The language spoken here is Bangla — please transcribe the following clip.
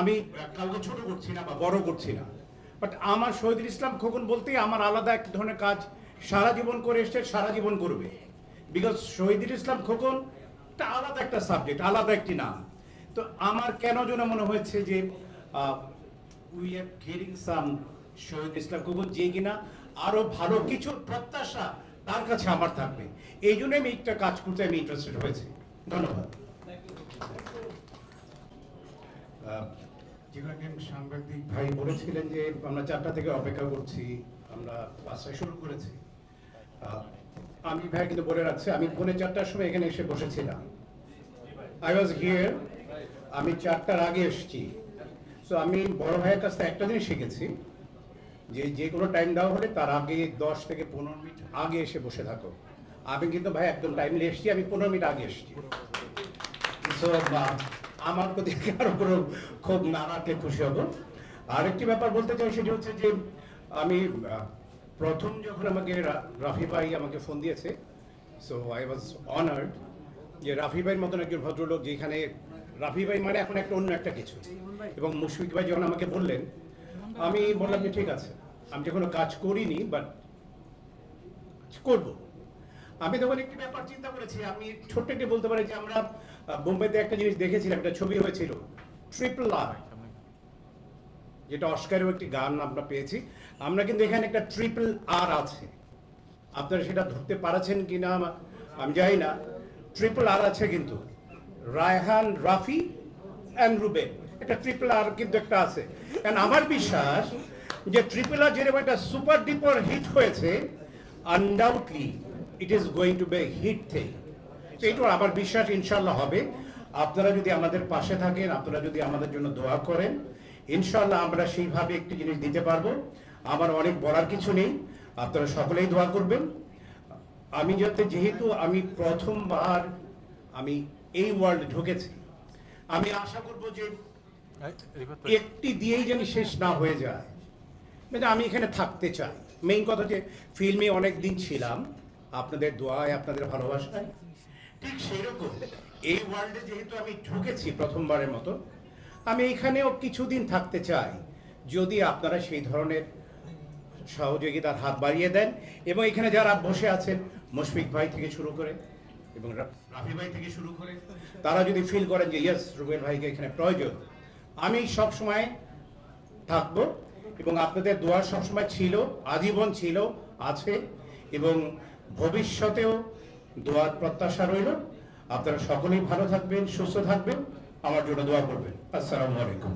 আমি কাউকে ছোট করছি না বা বড় করছি না। বাট আমার শহীদুল ইসলাম খোকন বলতেই আমার আলাদা এক ধরনের কাজ, সারা জীবন করে এসছে, সারা জীবন করবে। বিকজ শহীদুল ইসলাম খোকন একটা আলাদা একটা সাবজেক্ট আলাদা একটি নাম। তো আমার কেন যেন মনে হয়েছে যে we are getting some Shahid Islam Khokon যে কিনা আরও ভালো কিছু প্রত্যাশা তার কাছে আমার থাকবে। এই জন্য আমি একটা কাজ করতে আমি ইন্টারেস্টেড হয়েছি। ধন্যবাদ। যেখানে সাংবাদিক ভাই বলেছিলেন যে আমরা চারটা থেকে অপেক্ষা করছি আমরা পাঁচটায় শুরু করেছি। আমি ভাই কিন্তু বলে রাখছি আমি পৌনে চারটার সময় এখানে এসে বসেছিলাম। আই ওয়াজ হিয়ার আমি চারটার আগে এসেছি। সো আমি বড় ভাইয়ের কাছ থেকে একটা জিনিস শিখেছি যে যে কোনো টাইম দেওয়া হলে তার আগে দশ থেকে পনেরো মিনিট আগে এসে বসে থাকো। আমি কিন্তু ভাই একদম টাইমলি এসেছি আমি পনেরো মিনিট আগে এসেছি। আহ, আমার প্রতি কারও কোনো খুব না রাখলে খুশি হব। আরেকটি ব্যাপার বলতে চাই সেটি হচ্ছে যে, আমি প্রথম যখন আমাকে রাফি ভাই আমাকে ফোন দিয়েছে সো আই ওয়াজ অনার্ড যে রাফি ভাইয়ের মতন একজন ভদ্রলোক যেখানে রাফি ভাই মানে এখন একটা অন্য একটা কিছু। এবং মুশফিক ভাই যখন আমাকে বললেন, আমি বললাম যে ঠিক আছে, আমি যে কোনো কাজ করিনি বাট করব। আমি তখন একটি ব্যাপার চিন্তা করেছি, আমি ছোট্ট একটি বলতে পারি যে আমরা বোম্বেতে একটা জিনিস দেখেছিলাম, একটা ছবি হয়েছিল ট্রিপল আর যেটা অস্কারেও একটি গান আমরা পেয়েছি। আমরা কিন্তু এখানে একটা ট্রিপল আর আছে। আপনারা সেটা ধরতে পারছেন কি না আমি জানি না। ট্রিপল আর আছে কিন্তু। রায়হান, রাফি অ্যান্ড রুবেন একটা ট্রিপল আর কিন্তু একটা আছে। কারণ আমার বিশ্বাস যে ট্রিপল আর যেরকম একটা সুপার ডিপার হিট হয়েছে undoubtedly it is going to be hit thing এইটা আমার বিশ্বাস ইনশাল্লাহ হবে। আপনারা যদি আমাদের পাশে থাকেন আপনারা যদি আমাদের জন্য দোয়া করেন ইনশাল্লাহ আমরা সেইভাবে একটি জিনিস দিতে পারব। আমার অনেক বলার কিছু নেই। আপনারা সকলেই দোয়া করবেন। আমি যাতে যেহেতু আমি প্রথমবার আমি এই ওয়ার্ল্ড ঢুকেছি আমি আশা করব যে একটি দিয়েই যেন শেষ না হয়ে যায়। মানে আমি এখানে থাকতে চাই। মেইন কথা যে ফিল্মে অনেক দিন ছিলাম। আপনাদের দোয়ায়, আপনাদের ভালোবাসায়। ঠিক সেরকম এই ওয়ার্ল্ডে যেহেতু আমি ঢুকেছি প্রথমবারের মতো, আমি এখানেও কিছুদিন থাকতে চাই। যদি আপনারা সেই ধরনের সহযোগিতার হাত বাড়িয়ে দেন এবং এখানে যারা বসে আছেন, মুশফিক ভাই থেকে শুরু করে এবং রাফি ভাই থেকে শুরু করে, তারা যদি ফিল করেন যে ইয়েস রুবেল ভাইকে এখানে প্রয়োজন। আমি সব সময় থাকব এবং আপনাদের দোয়া সবসময় ছিল, আজীবন ছিল, আছে এবং ভবিষ্যতেও দোয়ার প্রত্যাশা রইল। আপনারা সকলেই ভালো থাকবেন, সুস্থ থাকবেন। আমার জন্য দোয়া করবেন। আসসালামু আলাইকুম।